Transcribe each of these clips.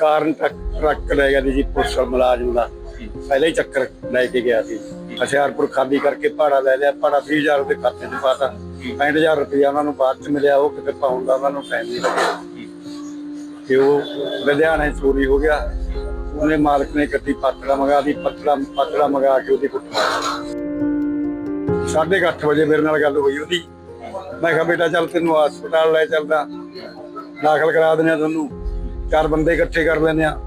ਕਾਰਨ truck truck ਲੈ ਗਿਆ ਸੀ ਜੀ, ਪੁਲਿਸ ਮੁਲਾਜ਼ਮ ਦਾ। ਪਹਿਲਾਂ ਹੀ ਚੱਕਰ ਲੈ ਕੇ ਗਿਆ ਸੀ। ਹਸ਼ਿਆਰਪੁਰ ਖਾਲੀ ਕਰਕੇ ਭਾੜਾ ਲੈ ਲਿਆ, ਭਾੜਾ 20000 ਦੇ ਖਾਤੇ 'ਚ ਪਾਤਾ 65000 ਰੁਪਇਆ ਉਹਨਾਂ ਨੂੰ ਬਾਅਦ 'ਚ ਮਿਲਿਆ, ਉਹ ਕਿਤੇ ਪਾਉਣ ਦਾ ਉਹਨਾਂ ਨੂੰ ਟਾਈਮ ਨਹੀਂ ਲੱਗਿਆ। ਤੇ ਉਹ ਲੁਧਿਆਣੇ ਚੋਰੀ ਹੋ ਗਿਆ। ਉਹਨੇ ਮਾਲਕ ਨੇ ਗੱਡੀ ਪਾਤੜਾ ਮੰਗਾ ਦੀ ਪਤੜਾ ਪਤੜਾ ਮੰਗਾ ਕੇ ਉਹਦੀ ਕੁੱਟ ਸਾਢੇ ਕੁ ਅੱਠ ਵਜੇ ਮੇਰੇ ਨਾਲ ਗੱਲ ਹੋਈ ਉਹਦੀ। ਮੈਂ ਕਿਹਾ, ਬੇਟਾ, ਚੱਲ ਤੈਨੂੰ ਹਸਪਤਾਲ ਲੈ ਚੱਲਦਾ। ਦਾਖਲ ਕਰਾ ਦਿੰਦੇ ਆ ਤੁਹਾਨੂੰ ਚਾਰ ਬੰਦੇ ਇਕੱਠੇ ਕਰ ਲੈਂਦੇ ਆ।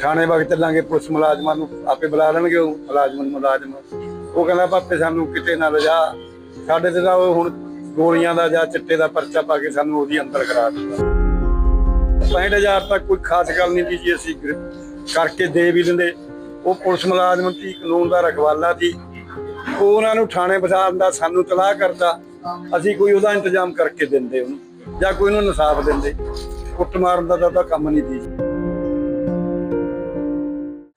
ਥਾਣੇ ਵਗ ਚੱਲਾਂਗੇ, ਪੁਲਿਸ ਮੁਲਾਜ਼ਮਾਂ ਨੂੰ ਆਪੇ ਬੁਲਾ ਲੈਣਗੇ ਉਹ, ਮੁਲਾਜ਼ਮ ਨੂੰ ਮੁਲਾਜ਼ਮ। ਉਹ ਕਹਿੰਦਾ, ਪਾਪੇ, ਸਾਨੂੰ ਕਿਤੇ ਨਾ ਲਿਜਾ ਸਾਡੇ ਤੇ ਤਾਂ ਉਹ ਹੁਣ ਗੋਲੀਆਂ ਦਾ ਜਾਂ ਚਿੱਟੇ ਦਾ ਪਰਚਾ ਪਾ ਕੇ ਸਾਨੂੰ ਉਹਦੀ ਅੰਦਰ ਕਰਾ ਦਿੱਤਾ। 65000 ਤੱਕ ਕੋਈ ਖਾਸ ਗੱਲ ਨਹੀਂ ਸੀ ਜੀ ਅਸੀਂ ਕਰਕੇ ਦੇ ਵੀ ਦਿੰਦੇ। ਉਹ ਪੁਲਿਸ ਮੁਲਾਜ਼ਮ ਸੀ, ਕਾਨੂੰਨ ਦਾ ਰਖਵਾਲਾ ਸੀ। ਉਹਨਾਂ ਨੂੰ ਥਾਣੇ ਬਸਾਉਣ ਦਾ ਸਾਨੂੰ ਤਲਾਹ ਕਰਦਾ। ਅਸੀਂ ਕੋਈ ਉਹਦਾ ਇੰਤਜ਼ਾਮ ਕਰਕੇ ਦਿੰਦੇ ਉਹਨੂੰ, ਜਾਂ ਕੋਈ ਉਹਨੂੰ ਇਨਸਾਫ ਦਿੰਦੇ। ਕੁੱਟ ਮਾਰਨ ਦਾ ਤਾਂ ਕੰਮ ਨਹੀਂ ਸੀ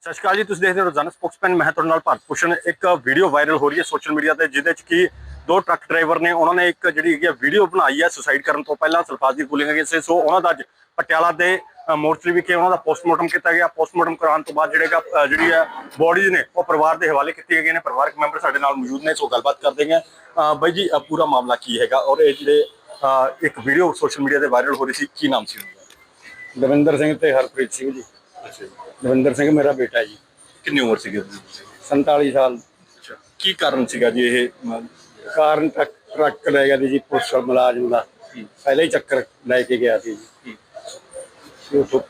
ਸਤਿ ਸ਼੍ਰੀ ਅਕਾਲ ਜੀ ਤੁਸੀਂ ਦੇਖਦੇ ਹੋ ਰੋਜ਼ਾਨਾ ਸਪੋਕਸਮੈਨ ਮੈਂ ਤੁਹਾਡੇ ਨਾਲ ਭਾਰਤ ਭੂਸ਼ਣ। ਇੱਕ ਵੀਡੀਓ ਵਾਇਰਲ ਹੋ ਰਹੀ ਹੈ ਸੋਸ਼ਲ ਮੀਡੀਆ ਤੇ ਜਿਹਦੇ ਚ ਕੀ ਦੋ ਟਰੱਕ ਡਰਾਈਵਰ ਨੇ ਉਹਨਾਂ ਨੇ ਇੱਕ ਜਿਹੜੀ ਹੈਗੀ ਵੀਡੀਓ ਬਣਾਈ ਹੈ ਸੁਸਾਈਡ ਕਰਨ ਤੋਂ ਪਹਿਲਾਂ ਸਲਫਾਜ਼ ਦੀ ਗੋਲੀਆਂ ਗਈਆਂ ਸੋ। ਉਹਨਾਂ ਦਾ ਅੱਜ ਪਟਿਆਲਾ ਦੇ ਅ, ਮੋਰਚਰੀ ਵਿਖੇ ਉਹਨਾਂ ਦਾ ਪੋਸਟਮਾਰਟਮ ਕੀਤਾ ਗਿਆ। ਪੋਸਟਮਾਰਟਮ ਕਰਾਉਣ ਤੋਂ ਬਾਅਦ ਜਿਹੜੇਗਾ ਜਿਹੜੀ ਹੈ ਬੋਡੀਜ਼ ਨੇ ਉਹ ਪਰਿਵਾਰ ਦੇ ਹਵਾਲੇ ਕੀਤੀਆਂ ਗਈਆਂ ਨੇ। ਪਰਿਵਾਰਕ ਮੈਂਬਰ ਸਾਡੇ ਨਾਲ ਮੌਜੂਦ ਨੇ ਸੋ ਗੱਲਬਾਤ ਕਰਦੇ ਹਾਂ ਬਾਈ ਜੀ ਪੂਰਾ ਮਾਮਲਾ ਕੀ ਹੈਗਾ? ਔਰ ਇਹ ਜਿਹੜੇ ਇੱਕ ਵੀਡੀਓ ਸੋਸ਼ਲ ਮੀਡੀਆ ਤੇ ਵਾਇਰਲ ਹੋ ਰਹੀ ਸੀ ਕੀ ਨਾਮ ਸੀ ਉਹਦਾ? ਦਵਿੰਦਰ ਸਿੰਘ ਤੇ ਹਰਪ੍ਰੀਤ ਸਿੰਘ ਜੀ। ਅੱਛਾ ਦਵਿੰਦਰ ਸਿੰਘ ਮੇਰਾ ਬੇਟਾ ਜੀ। ਕਿੰਨੀ ਉਮਰ ਸੀਗੀ ਉਹਦੀ? 47 ਸਾਲ। ਅੱਛਾ ਕੀ ਕਾਰਨ ਸੀਗਾ ਜੀ ਇਹ? ਕਾਰਨ ਟਰੱਕ ਟਰੱਕ ਲੈ ਗਿਆ ਸੀ ਜੀ ਪੁਲਿਸ ਮੁਲਾਜ਼ਮ ਦਾ। ਪਹਿਲਾਂ ਹੀ ਚੱਕਰ ਲੈ ਕੇ ਗਿਆ ਸੀ ਜੀ। ਤੇ ਉੱਥੋਂ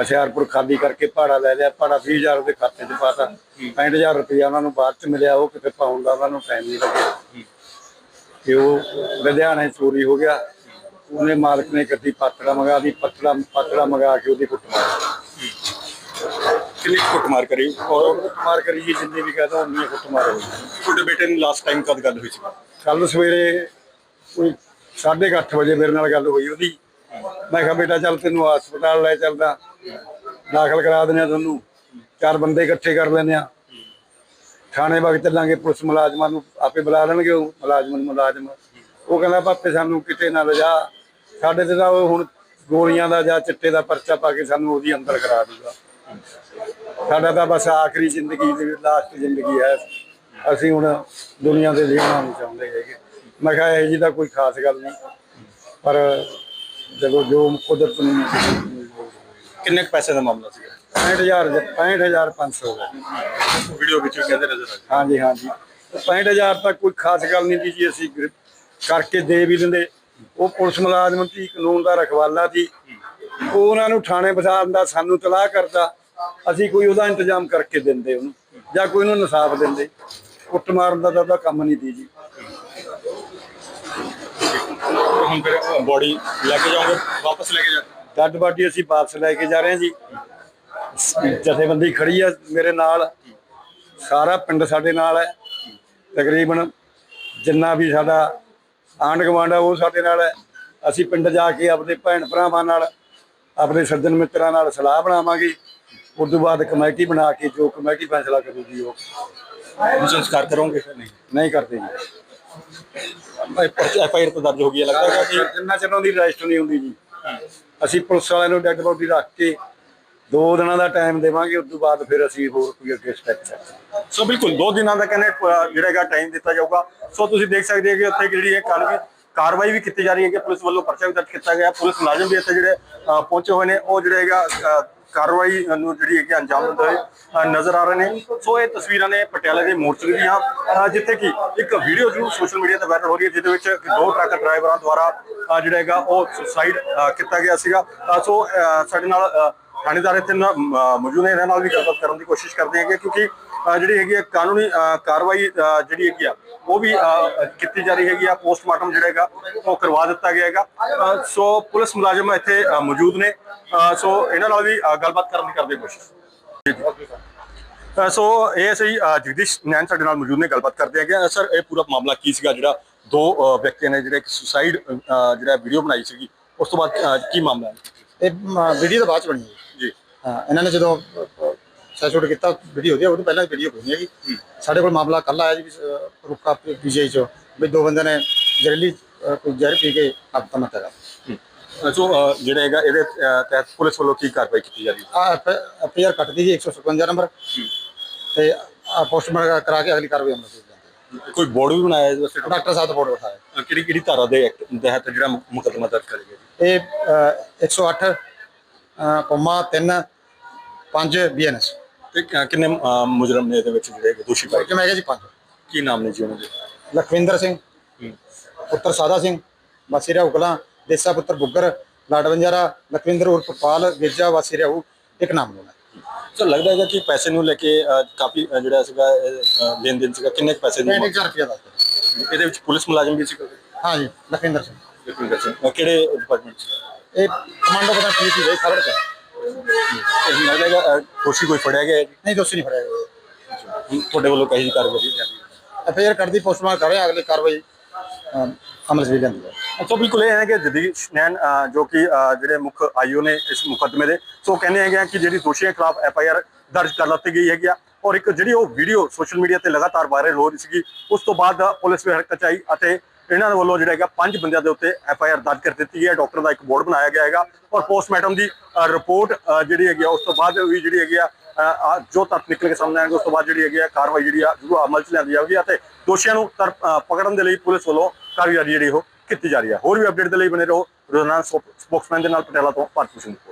ਹਸ਼ਿਆਰਪੁਰ ਖਾਲੀ ਕਰਕੇ ਭਾੜਾ ਲੈ ਲਿਆ ਭਾੜਾ 20000 ਦੇ ਖਾਤੇ 'ਚ ਪਾਤਾ 65000 ਰੁਪਇਆ ਉਹਨਾਂ ਨੂੰ ਬਾਅਦ 'ਚ ਮਿਲਿਆ ਉਹ ਕਿਤੇ ਪਾਉਣ ਦਾ ਉਹਨਾਂ ਨੂੰ ਟਾਈਮ ਨਹੀਂ ਲੱਗਿਆ। ਕਿ ਉਹ ਲੁਧਿਆਣੇ ਚੋਰੀ ਹੋ ਗਿਆ। ਉਹਨੇ ਮਾਲਕ ਨੇ ਗੱਡੀ ਪਾਤੜਾ ਮੰਗਾ ਦੀ ਪਤੜਾ ਪਤੜਾ ਮੰਗਾ ਕੇ ਉਹਦੀ ਕੁੱਟ ਮਾਰੀ ਕਿੰਨੀ ਕੁੱਟਮਾਰ ਕਰੀ? ਔਰ ਉਹ ਕੁੱਟ ਮਾਰ ਕਰੀ ਜੀ ਜਿੰਨੀ ਵੀ ਕਹਦਾ ਉਨੀ ਕੁੱਟ ਮਾਰ ਹੋਈ। ਤੁਹਾਡੇ ਬੇਟੇ ਨੂੰ ਲਾਸਟ ਟਾਈਮ ਕਦ ਗੱਲ ਹੋਈ ਸੀ? ਕੱਲ ਸਵੇਰੇ ਕੋਈ 8:30 ਵਜੇ ਮੇਰੇ ਨਾਲ ਗੱਲ ਹੋਈ ਉਹਦੀ। ਮੈਂ ਕਿਹਾ ਬੇਟਾ ਚੱਲ ਤੈਨੂੰ ਹਸਪਤਾਲ ਲੈ ਚੱਲਦਾ। ਦਾਖਲ ਕਰਾ ਦਿੰਦੇ ਆ ਤੁਹਾਨੂੰ ਚਾਰ ਬੰਦੇ ਇਕੱਠੇ ਕਰ ਲੈਂਦੇ ਆ। ਥਾਣੇ ਵਗ ਚੱਲਾਂਗੇ, ਪੁਲਿਸ ਮੁਲਾਜ਼ਮਾਂ ਨੂੰ ਆਪੇ ਬੁਲਾ ਲੈਣਗੇ ਉਹ, ਮੁਲਾਜ਼ਮ ਨੂੰ ਮੁਲਾਜ਼ਮ। ਉਹ ਕਹਿੰਦਾ ਭਾਪੇ ਸਾਨੂੰ ਕਿਤੇ ਨਾ ਲਿਜਾ। ਸਾਡੇ ਤੇ ਤਾਂ ਉਹ ਹੁਣ ਗੋਲੀਆਂ ਦਾ ਜਾਂ ਚਿੱਟੇ ਦਾ ਪਰਚਾ ਪਾ ਕੇ ਸਾਨੂੰ ਉਹਦੀ ਅੰਦਰ ਕਰਾ ਦੂਗਾ। ਸਾਡਾ ਤਾਂ ਬਸ ਆਖਰੀ ਜ਼ਿੰਦਗੀ ਦੀ ਲਾਸਟ ਜ਼ਿੰਦਗੀ ਹੈ। ਅਸੀਂ ਹੁਣ ਦੁਨੀਆ ਦੇ ਜਿਉਣਾ ਨਹੀਂ ਚਾਹੁੰਦੇ ਹੈਗੇ। ਮੈਂ ਕਿਹਾ, ਇਹ ਜੀ ਤਾਂ ਕੋਈ ਖਾਸ ਗੱਲ ਨਹੀਂ। ਪਰ ਜਦੋਂ ਜੋ ਕੁਦਰਤ ਨੂੰ ਕਿੰਨੇ ਕੁ ਪੈਸੇ ਦਾ ਮਾਮਲਾ ਸੀਗਾ? 65000 65500 ਦਾ ਵੀਡੀਓ ਵਿੱਚ ਵੀ ਕਹਿੰਦੇ ਨਜ਼ਰ ਆ ਹਾਂਜੀ ਹਾਂਜੀ। 65000 ਤੱਕ ਕੋਈ ਖਾਸ ਗੱਲ ਨਹੀਂ ਸੀ ਜੀ ਅਸੀਂ ਗ੍ਰਿ- ਕਰਕੇ ਦੇ ਵੀ ਦਿੰਦੇ। ਉਹ ਪੁਲਿਸ ਮੁਲਾਜ਼ਮ ਦੀ ਕਾਨੂੰਨ ਦਾ ਰਖਵਾਲਾ ਸੀ। ਉਹ ਉਹਨਾਂ ਨੂੰ ਥਾਣੇ ਬਸਾਉਣ ਦਾ ਸਾਨੂੰ ਤਲਾਹ ਕਰਦਾ। ਅਸੀਂ ਕੋਈ ਉਹਦਾ ਇੰਤਜ਼ਾਮ ਕਰਕੇ ਦਿੰਦੇ ਉਹਨੂੰ ਜਾਂ ਕੋਈ ਉਹਨੂੰ ਇਨਸਾਫ ਦਿੰਦੇ। ਕੁੱਟ ਮਾਰਨ ਦਾ ਤਾਂ ਉਹਦਾ ਕੰਮ ਨਹੀਂ ਸੀ ਜੀ। ਹੁਣ ਫਿਰ ਬੋਡੀ ਲੈ ਕੇ ਜਾਓਗੇ? ਵਾਪਸ ਲੈ ਕੇ ਜਾ ਡੱਡ ਬਾਡੀ ਅਸੀਂ ਵਾਪਸ ਲੈ ਕੇ ਜਾ ਰਹੇ ਹਾਂ ਜੀ। ਜਥੇਬੰਦੀ ਖੜੀ ਆ ਮੇਰੇ ਨਾਲ। ਸਾਰਾ ਪਿੰਡ ਸਾਡੇ ਨਾਲ ਹੈ। ਤਕਰੀਬਨ ਜਿੰਨਾ ਵੀ ਸਾਡਾ ਆਂਢ ਗੁਆਂਢ ਆ ਉਹ ਸਾਡੇ ਨਾਲ ਹੈ। ਅਸੀਂ ਪਿੰਡ ਜਾ ਕੇ ਆਪਣੇ ਭੈਣ ਭਰਾਵਾਂ ਨਾਲ ਆਪਣੇ ਸੱਜਣ ਮਿੱਤਰਾਂ ਨਾਲ ਸਲਾਹ ਬਣਾਵਾਂਗੇ। ਉਸ ਤੋਂ ਬਾਅਦ ਕਮੇਟੀ ਬਣਾ ਕੇ ਜੋ ਕਮੇਟੀ ਫੈਸਲਾ ਕਰੂਗੀ ਉਹ। ਸੰਸਕਾਰ ਕਰੋਗੇ ਨਹੀਂ? ਨਹੀਂ ਕਰਦੇ ਜੀ। ਐਫ ਆਈ ਆਰ ਤਾਂ ਦਰਜ ਹੋ ਗਈ ਹੈ ਲੱਗਦਾ ਕਿ ਜਿੰਨਾ ਚਿਰ ਉਹਦੀ ਰਜਿਸਟਰ ਨਹੀਂ ਹੁੰਦੀ ਜੀ। ਅਸੀਂ ਪੁਲਿਸ ਵਾਲਿਆਂ ਨੂੰ ਡੈੱਡ ਬੋਡੀ ਰੱਖ ਕੇ ਦੋ ਦਿਨਾਂ ਦਾ ਟਾਈਮ ਦੇਵਾਂਗੇ, ਉਸ ਤੋਂ ਬਾਅਦ ਫਿਰ ਅਸੀਂ ਹੋਰ ਕੋਈ ਅੱਗੇ ਸਟੈਪ ਚੱਕਾਂਗੇ ਸੋ ਬਿਲਕੁਲ, ਦੋ ਦਿਨਾਂ ਦਾ ਕਹਿੰਦੇ ਜਿਹੜਾ ਹੈਗਾ ਟਾਈਮ ਦਿੱਤਾ ਜਾਊਗਾ। ਸੋ ਤੁਸੀਂ ਦੇਖ ਸਕਦੇ ਹੋ ਕਿ ਉੱਥੇ ਜਿਹੜੀ ਹੈ ਕਾਨੂੰਨੀ ਕਾਰਵਾਈ ਵੀ ਕੀਤੀ ਜਾ ਰਹੀ ਹੈ ਕਿ ਪੁਲਿਸ ਵੱਲੋਂ ਪਰਚਾ ਵੀ ਦਰਜ ਕੀਤਾ ਗਿਆ। ਪੁਲਿਸ ਮੁਲਾਜ਼ਮ ਵੀ ਇੱਥੇ ਜਿਹੜੇ ਪਹੁੰਚੇ ਹੋਏ ਨੇ, ਉਹ ਜਿਹੜੇ ਹੈਗਾ ਕਾਰਵਾਈ ਨੂੰ ਜਿਹੜੀ ਹੈ ਕਿ ਅੰਜਾਮ ਦਿੰਦੇ ਨਜ਼ਰ ਆ ਰਹੇ ਨੇ। ਸੋ ਇਹ ਤਸਵੀਰਾਂ ਨੇ ਪਟਿਆਲੇ ਦੇ ਮੋਰਚੇ ਦੀਆਂ। ਜਿੱਥੇ ਕਿ ਇੱਕ ਵੀਡੀਓ ਜ਼ਰੂਰ ਸੋਸ਼ਲ ਮੀਡੀਆ ਤੇ ਵਾਇਰਲ ਹੋ ਰਹੀ ਹੈ, ਜਿਹਦੇ ਵਿੱਚ ਦੋ ਟਰੱਕ ਡਰਾਈਵਰਾਂ ਦੁਆਰਾ ਜਿਹੜਾ ਹੈਗਾ, ਉਹ ਸੁਸਾਈਡ ਕੀਤਾ ਗਿਆ ਸੀਗਾ। ਸੋ ਸਾਡੇ ਨਾਲ ਥਾਣੇਦਾਰ ਇੱਥੇ ਮੌਜੂਦ ਨੇ ਇਹਨਾਂ ਨਾਲ ਵੀ ਗੱਲਬਾਤ ਕਰਨ ਦੀ ਕੋਸ਼ਿਸ਼ ਕਰਦੇ ਹੈਗੇ ਕਿਉਂਕਿ ਜਿਹੜੀ ਹੈਗੀ ਹੈ ਕਾਨੂੰਨੀ ਕਾਰਵਾਈ ਜਿਹੜੀ ਹੈਗੀ ਆ ਉਹ ਵੀ ਕੀਤੀ ਜਾ ਰਹੀ ਹੈਗੀ ਆ ਪੋਸਟਮਾਰਟਮ ਜਿਹੜਾ ਹੈਗਾ ਉਹ ਕਰਵਾ ਦਿੱਤਾ ਗਿਆ ਹੈਗਾ। ਸੋ ਪੁਲਿਸ ਮੁਲਾਜ਼ਮ ਇੱਥੇ ਮੌਜੂਦ ਨੇ। ਸੋ ਇਹਨਾਂ ਨਾਲ ਵੀ ਗੱਲਬਾਤ ਕਰਨ ਦੀ ਕਰਦੇ ਕੋਸ਼ਿਸ਼। ਸੋ ਇਹ ਅ, ਜਗਦੀਸ਼ ਨੈਣ ਸਾਡੇ ਨਾਲ ਮੌਜੂਦ ਨੇ ਗੱਲਬਾਤ ਕਰਦੇ ਹੈਗੇ ਸਰ ਇਹ ਪੂਰਾ ਮਾਮਲਾ ਕੀ ਸੀਗਾ? ਜਿਹੜਾ ਦੋ ਵਿਅਕਤੀਆਂ ਨੇ ਜਿਹੜੇ ਸੁਸਾਈਡ ਜਿਹੜਾ ਵੀਡੀਓ ਬਣਾਈ ਸੀਗੀ ਉਸ ਤੋਂ ਬਾਅਦ ਕੀ ਮਾਮਲਾ ਹੈ? ਇਹ ਵੀਡੀਓ ਤਾਂ ਬਾਅਦ ਚ ਬਣੀ ਹੈ ਇਹਨਾਂ ਨੇ ਜਦੋਂ ਸੈਸ਼ੂਟ ਕੀਤਾ ਵੀਡੀਓ ਦੀ ਉਹ ਤੋਂ ਪਹਿਲਾਂ ਵੀਡੀਓ ਬਣੀ ਹੈਗੀ ਸਾਡੇ ਕੋਲ ਮਾਮਲਾ ਕੱਲ ਆਇਆ ਜੀ ਰੁਕਾ ਪੀਜੀਆਈ ਚੋਂ ਵੀ ਦੋ ਬੰਦੇ ਨੇ ਜ਼ਹਿਰੀਲੀ ਕੋਈ ਜ਼ਹਿਰ ਪੀ ਕੇ ਆਤਮ ਹੱਤਿਆ ਕਰ ਸੋ ਅ, ਜਿਹੜਾ ਹੈਗਾ ਇਹਦੇ ਤਹਿਤ ਪੁਲਿਸ ਵੱਲੋਂ ਕੀ ਕਾਰਵਾਈ ਕੀਤੀ ਜਾ ਰਹੀ ਹੈ? ਆ ਐਫ ਆਈ ਆਰ ਕੱਟਦੀ ਜੀ 157 ਨੰਬਰ। ਤੇ ਪੋਸਟਮਾਰਟਮ ਕਰਾ ਕੇ ਅਗਲੀ ਕਾਰਵਾਈ ਅਮਲ ਵਿੱਚ ਕੋਈ ਬੋਰਡ ਵੀ ਬਣਾਇਆ ਇਸ ਵਾਸਤੇ? ਡਾਕਟਰ ਸਾਹਿਬ ਦਾ ਬੋਰਡ ਉਠਾਇਆ ਕਿਹੜੀ ਕਿਹੜੀ ਧਾਰਾ ਦੇ ਤਹਿਤ ਜਿਹੜਾ ਮੁਕੱਦਮਾ ਦਰਜ ਕਰਿਆ ਗਿਆ ਇਹ ਅ, 108 ਕੋਮਾ 3 5 ਬੀਐਨਐਸ ਤੇ ਕ- ਕਿੰਨੇ ਅ, ਮੁਜਰਮ ਨੇ ਇਹਦੇ ਵਿੱਚ ਜਿਹੜੇ ਹੈਗੇ ਦੋਸ਼ੀ ਪਾਏ? ਕਿ ਮੈਂ ਕਿਹਾ ਜੀ ਪੰਜ। ਕੀ ਨਾਮ ਨੇ ਜੀ ਉਹਨਾਂ ਦੇ? ਲਖਵਿੰਦਰ ਸਿੰਘ ਪੁੱਤਰ ਸਾਦਾ ਸਿੰਘ ਵਾਸੀ ਰਿਆਊ ਕਲਾਂ ਦੇਸਾ ਪੁੱਤਰ ਬੁੱਗਰ ਲਾਡ ਬੰਜਾਰਾ ਲਖਵਿੰਦਰ ਉਰਫ ਪਾਲ ਗੇਜਾ ਵਾਸੀ ਰਿਆਊ ਇੱਕ ਨਾਮ ਲੈਣਾ ਸੋ ਲੱਗਦਾ ਹੈਗਾ ਕਿ ਪੈਸੇ ਨੂੰ ਲੈ ਕੇ ਕਾਫੀ ਜਿਹੜਾ ਸੀਗਾ ਲੈਣ ਦੇਣ ਸੀਗਾ ਕਿੰਨੇ ਕੁ ਪੈਸੇ ਦੀ 30000 ਰੁਪਇਆ ਦੱਸਦੇ ਇਹਦੇ ਵਿੱਚ ਪੁਲਿਸ ਮੁਲਾਜ਼ਮ ਵੀ ਸੀਗਾ ਹਾਂ ਜੀ ਲਖਵਿੰਦਰ ਸਿੰਘ। ਜਸਵਿੰਦਰ ਸਿੰਘ। ਅ, ਕਿਹੜੇ ਡਿਪਾਰਟਮੈਂਟ ਚ? ਇਹ ਕਮਾਂਡੋ ਪਤਾ ਕੀ ਸੀ ਖਬਰ ਕਰ। ਇਹ ਲੱਗਦਾ ਦੋਸ਼ੀ ਕੋਈ ਫੜਿਆ ਗਿਆ ਨਹੀਂ ਦੋਸ਼ੀ ਨਹੀਂ ਫੜਿਆ ਗਿਆ। ਤੁਹਾਡੇ ਵੱਲੋਂ ਕਹੀ ਕਾਰਵਾਈ ਕੀਤੀ ਜਾਂਦੀ ਹੈ? ਕੱਟਦੀ ਪੋਸਟਮਾਰਟਮ ਕਰ ਰਹੇ ਅਗਲੀ ਕਾਰਵਾਈ ਅਮਲ ਵਿੱਚ ਲਿਆਂਦੀ ਹੈ ਅੱਛਾ ਬਿਲਕੁਲ ਇਹ ਹੈ ਕਿ ਜਦੀਸ਼ ਨੈਨ ਅ, ਜੋ ਕਿ ਜਿਹੜੇ ਮੁੱਖ ਆਈਓ ਨੇ ਇਸ ਮੁਕੱਦਮੇ ਦੇ ਸੋ ਕਹਿੰਦੇ ਹੈਗੇ ਕਿ ਜਿਹੜੀ ਦੋਸ਼ੀਆਂ ਖਿਲਾਫ ਐਫ ਆਈ ਆਰ ਦਰਜ ਕਰ ਲਿੱਤੀ ਗਈ ਹੈਗੀ ਆ ਔਰ ਇੱਕ ਜਿਹੜੀ ਉਹ ਵੀਡੀਓ ਸੋਸ਼ਲ ਮੀਡੀਆ ਤੇ ਲਗਾਤਾਰ ਵਾਇਰਲ ਹੋ ਰਹੀ ਸੀਗੀ ਉਸ ਤੋਂ ਬਾਅਦ ਪੁਲਿਸ ਵੀ ਹਰਕਤ ਆਈ ਅਤੇ ਇਹਨਾਂ ਦੇ ਵੱਲੋਂ ਜਿਹੜਾ ਹੈਗਾ ਪੰਜ ਬੰਦਿਆਂ ਦੇ ਉੱਤੇ ਐਫ ਆਈ ਆਰ ਦਰਜ ਕਰ ਦਿੱਤੀ ਹੈ। ਡਾਕਟਰ ਦਾ ਇੱਕ ਬੋਰਡ ਬਣਾਇਆ ਗਿਆ ਹੈਗਾ ਔਰ ਪੋਸਟਮਾਰਟਮ ਦੀ ਰਿਪੋਰਟ ਜਿਹੜੀ ਹੈਗੀ ਆ, ਉਸ ਤੋਂ ਬਾਅਦ ਵੀ ਜਿਹੜੀ ਹੈਗੀ ਆ ਜੋ ਤੱਤ ਨਿਕਲ ਕੇ ਸਾਹਮਣੇ ਆਣਗੇ ਉਸ ਤੋਂ ਬਾਅਦ ਜਿਹੜੀ ਹੈਗੀ ਆ ਕਾਰਵਾਈ ਜਿਹੜੀ ਆ, ਜ਼ਰੂਰ ਅਮਲ 'ਚ ਲਿਆਂਦੀ ਜਾਵੇਗੀ ਅਤੇ ਦੋਸ਼ੀਆਂ ਨੂੰ ਤਰ- ਪਕੜਨ ਦੇ ਲਈ ਪੁਲਿਸ ਵੱਲੋਂ ਕਾਰਵਾਈ ਜਿਹੜੀ ਉਹ ਕੀਤੀ ਜਾ ਰਹੀ ਹੈ। ਹੋਰ ਵੀ ਅਪਡੇਟ ਦੇ ਲਈ ਬਣੇ ਰਹੋ। ਰੋਜ਼ਾਨਾ ਸਪੋਕਸਮੈਨ ਦੇ ਨਾਲ ਪਟਿਆਲਾ ਤੋਂ ਭਾਰਤ ਸਿੰਘ ਰਿਪੋਰਟ।